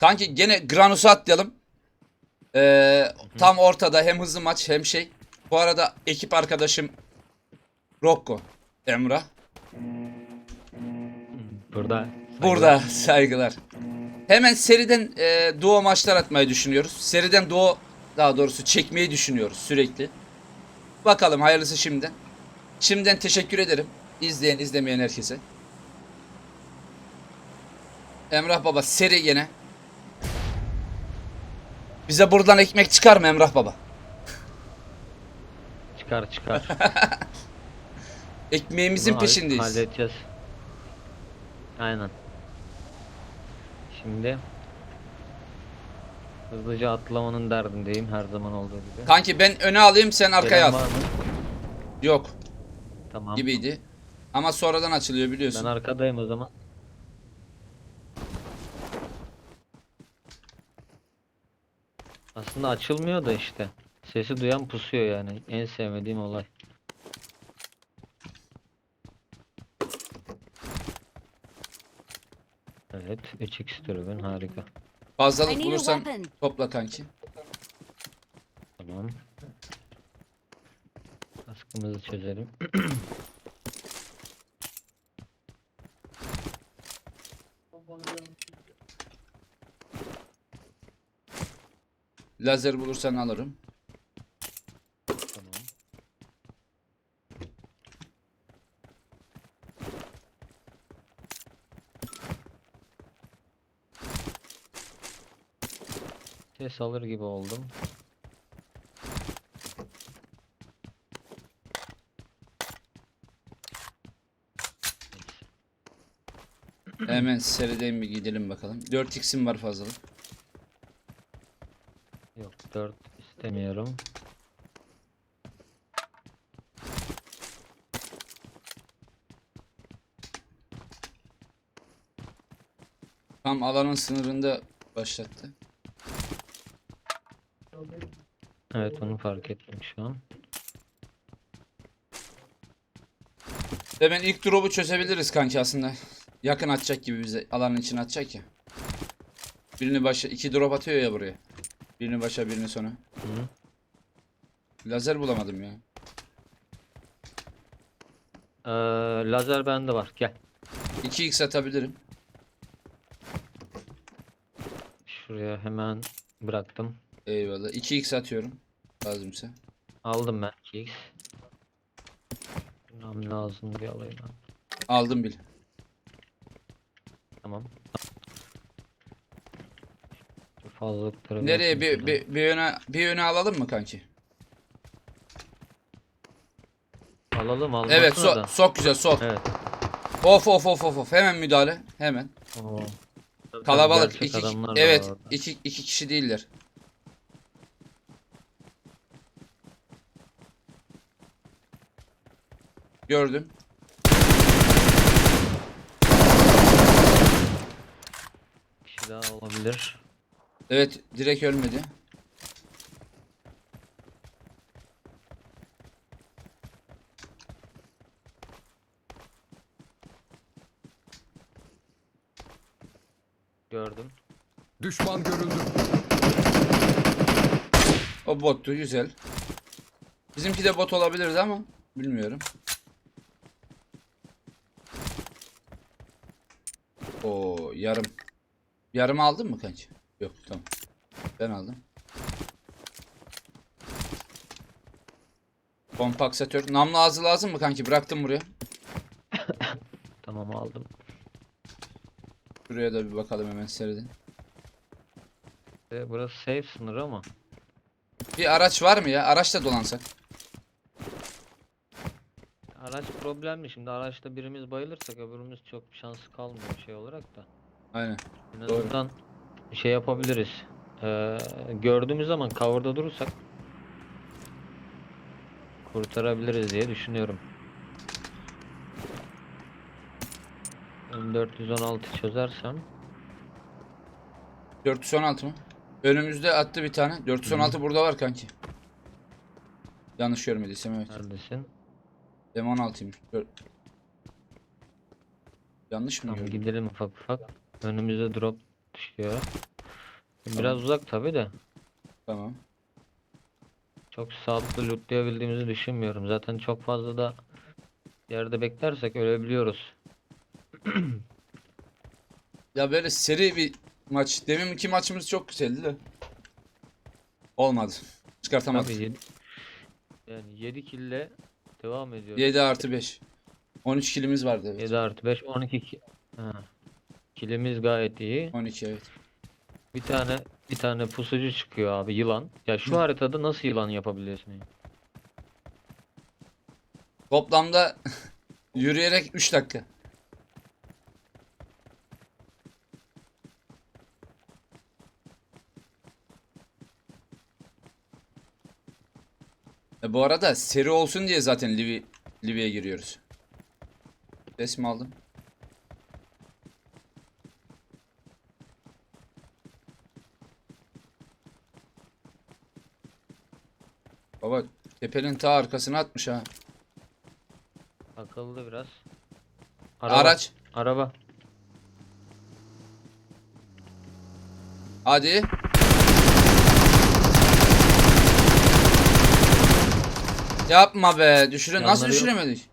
Kanki gene Granus'u atlayalım. Ee, tam ortada hem hızlı maç hem şey. Bu arada ekip arkadaşım Rocco. Emrah. Burada. Burada saygılar. Hemen seriden e, duo maçlar atmayı düşünüyoruz. Seriden duo daha doğrusu çekmeyi düşünüyoruz sürekli. Bakalım hayırlısı şimdiden. Şimdiden teşekkür ederim. İzleyen izlemeyen herkese. Emrah Baba seri gene. Bize buradan ekmek çıkar mı Emrah Baba? Çıkar çıkar. Ekmeğimizin Bunu peşindeyiz. Halledeceğiz. Aynen. Şimdi hızlıca atlamanın derdindeyim her zaman olduğu gibi. Kanki ben öne alayım sen arkaya Gelen al. var mı? Yok Tamam. gibiydi. Ama sonradan açılıyor Ben biliyorsun. arkadayım o zaman. Aslında açılmıyor da işte. Sesi duyan pusuyor yani. En sevmediğim olay. Evet, 3x tribün harika. Fazlalık bulursan topla kanki. Tamam. Kaskımızı çözelim. Lazer bulursan alırım. Tamam. Ses alır gibi oldum. Hemen seriden bir gidelim bakalım. 4x'im var fazlalık. Yok 4 istemiyorum. Tam alanın sınırında başlattı. Evet onu fark ettim şu an. Hemen ilk drop'u çözebiliriz kanki aslında. Yakın atacak gibi bize. Alanın içine atacak ya. Birini başa iki drop atıyor ya buraya. Birini başa birini sona. Hı. Lazer bulamadım ya. Ee, lazer bende var. Gel. 2x atabilirim. Şuraya hemen bıraktım. Eyvallah. 2x atıyorum. Lazımsa. Aldım ben 2x. Nam lazım bir alayım ben. Aldım bile. Tamam. Şu Fazlalıkları Nereye bir, bir, bir öne bir öne alalım mı kanki? Alalım almasın Evet so da. sok güzel sok. Evet. Of of of of of. Hemen müdahale. Hemen. Oo. Tabii Kalabalık. iki, da evet. iki, iki kişi değiller. Gördüm. kişi daha olabilir. Evet direkt ölmedi. Gördüm. Düşman görüldü. O bottu güzel. Bizimki de bot olabilirdi ama bilmiyorum. O yarım. Yarım aldın mı kanki? Yok tamam. Ben aldım. Kompaksatör. Namlu ağzı lazım mı kanki? Bıraktım buraya. Tamam aldım. Şuraya da bir bakalım hemen seriden. E, burası safe sınır ama. Bir araç var mı ya? Araçla dolansak. Araç problemli. Şimdi araçta birimiz bayılırsak öbürümüz çok şansı kalmıyor şey olarak da. Aynen. En Doğru. azından şey yapabiliriz. Ee, gördüğümüz zaman cover'da durursak kurtarabiliriz diye düşünüyorum. M416 çözersem 416 mı? Önümüzde attı bir tane. 416 burada var kanki. Yanlış görmediysem evet. neredesin? M16'ymış. Dört- Yanlış mı Tamam gördüm? gidelim ufak ufak. Önümüze drop düşüyor. Biraz uzak tabi de. Tamam. Çok sağlıklı lootlayabildiğimizi düşünmüyorum. Zaten çok fazla da yerde beklersek ölebiliyoruz. Ya böyle seri bir maç. Deminki maçımız çok güzeldi de. Olmadı. Çıkartamadık. Tabii yedi- yani 7 kille devam ediyoruz. 7 artı 5. 13 kilimiz vardı evet. 7 artı 5 12 ki ha. Kilimiz gayet iyi. 12 evet. Bir tane bir tane pusucu çıkıyor abi yılan. Ya şu Hı. haritada nasıl yılan yapabiliyorsun ya? Toplamda yürüyerek 3 dakika. E bu arada seri olsun diye zaten Livi, Livi'ye giriyoruz. Ses mi aldım? Baba tepenin ta arkasına atmış ha. Akıllı biraz. Araç. Araba. Hadi. Yapma be. Düşüre nasıl Yanları yok. düşüremedik?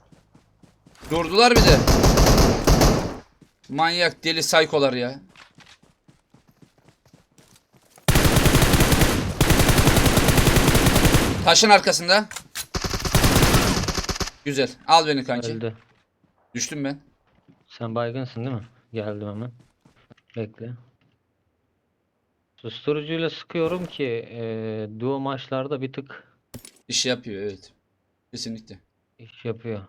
Durdular bir de. Manyak deli saykolar ya. Taşın arkasında. Güzel. Al beni kanki. Öldü. Düştüm ben. Sen baygınsın değil mi? Geldim hemen. Bekle. Susturucuyla sıkıyorum ki eee duo maçlarda bir tık İş yapıyor evet. Kesinlikle. iş yapıyor.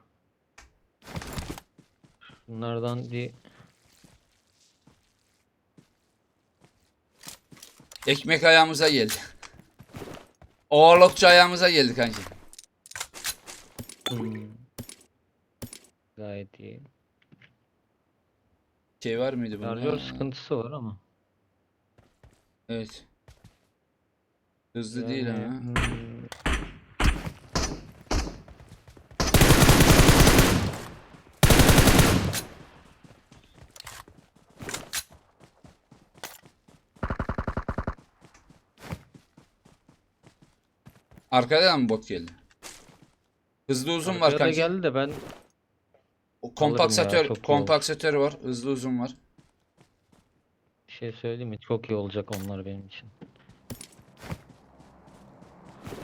Bunlardan bir Ekmek ayağımıza geldi. Oğlakçı ayağımıza geldi kanki. Hmm. Gayet iyi. Şey var mıydı bunda? Şarjör sıkıntısı var ama. Evet. Hızlı değil Yani, ama. Arkadan mı bot geldi? Hızlı uzun var arkaya da kanki. geldi de ben O kompaksatör, çok iyi kompaksatör var. Hızlı uzun var. bir şey söyleyeyim mi? Çok iyi olacak onlar benim için.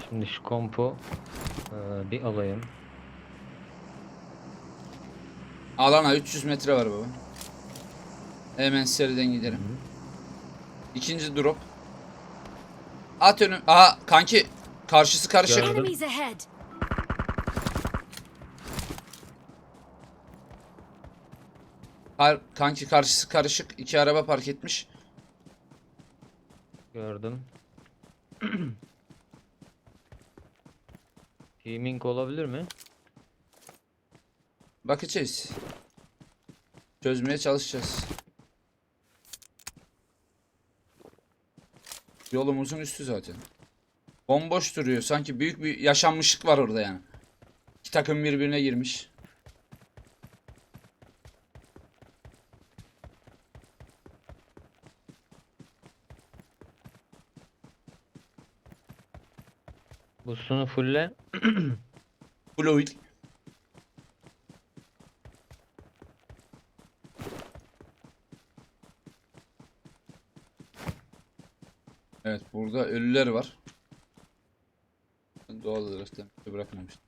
Şimdi şu kompu eee, bir alayım. Alana 300 metre var baba. Hemen seriden gidelim. İkinci drop. At önü. Aha kanki. Karşısı karışık. Gördüm. Enemies ahead! Kar- kanki karşısı karışık. İki araba park etmiş. Gördüm. Teaming olabilir mi? Bakacağız. Çözmeye çalışacağız. Yolumuzun üstü zaten. Bomboş duruyor. Sanki büyük bir yaşanmışlık var orada yani. İki takım birbirine girmiş. Boostunu fulle. Fluid. Evet burada ölüler var. Doğal olarak da bırakmamıştım.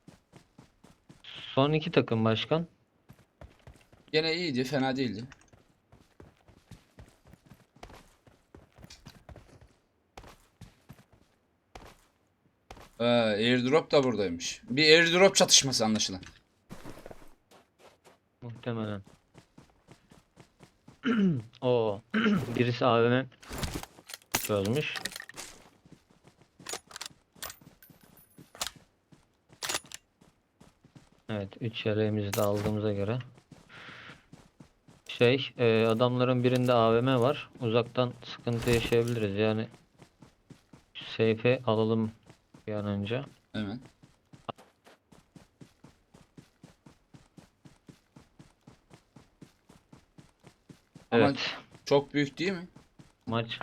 Son iki takım başkan. Gene iyiydi, fena değildi. Ee, airdrop da buradaymış. Bir airdrop çatışması anlaşılan. Muhtemelen. O birisi AVM çözmüş. Evet, 3 yeleğimizi de aldığımıza göre. Şey, e, adamların birinde AVM var. Uzaktan sıkıntı yaşayabiliriz. Yani seyfe alalım bir an önce. Hemen. Ama Evet. çok büyük değil mi? Maç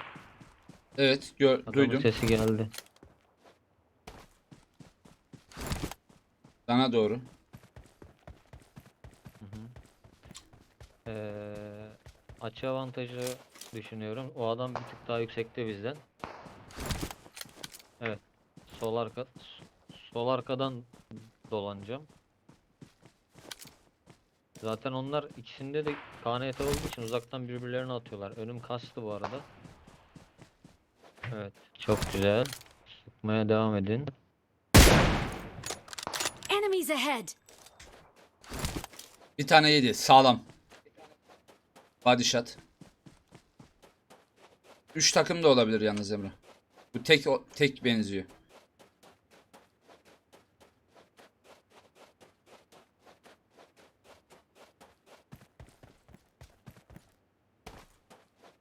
Evet gör, Adamın duydum. sesi geldi. Sana doğru. Ee, açı avantajı düşünüyorum. O adam bir tık daha yüksekte bizden. Evet. Sol arka sol arkadan dolanacağım. Zaten onlar ikisinde de KNT olduğu için uzaktan birbirlerine atıyorlar. Önüm kastı bu arada. Evet, çok güzel. Sıkmaya devam edin. Enemies ahead! Bir tane yedi. Sağlam. Body shot. Üç takım da olabilir yalnız Emre. Bu tek tek benziyor.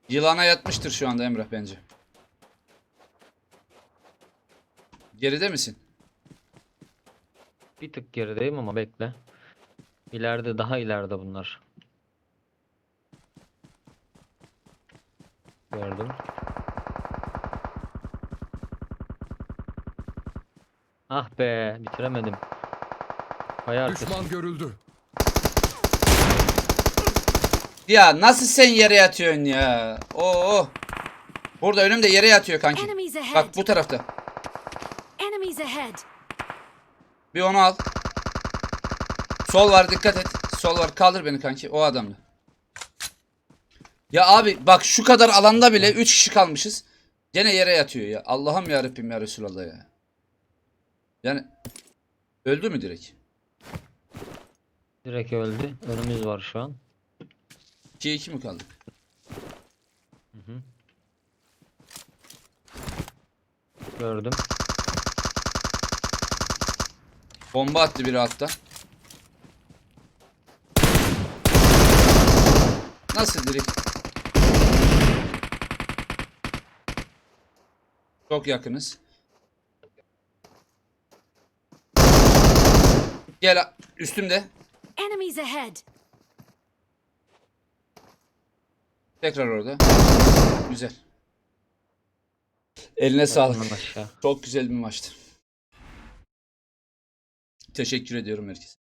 Yılana yatmıştır şu anda Emrah bence. Geride misin? Bir tık gerideyim ama bekle. İleride daha ileride bunlar. Ah be bitiremedim. Kaya arkası. Düşman görüldü. Ya nasıl sen yere yatıyorsun ya? Oo. Burada önümde yere yatıyor kanki. Enemies ahead! Bak bu tarafta. Enemies ahead! Bir onu al. Sol var dikkat et. Sol var kaldır beni kanki. O adamla. Ya abi bak şu kadar alanda bile 3 kişi kalmışız. Gene yere yatıyor ya. Allah'ım ya Rabbim ya Resulallah ya. Yani öldü mü direkt? Direkt öldü. Önümüz var şu an. 2'ye 2 mi kaldık? Gördüm. Bomba attı biri hatta. Nasıl direkt? Çok yakınız. Gel üstümde. Enemies ahead! Tekrar orada. Güzel. Eline sağlık. Çok güzel bir maçtı. Teşekkür ediyorum herkese.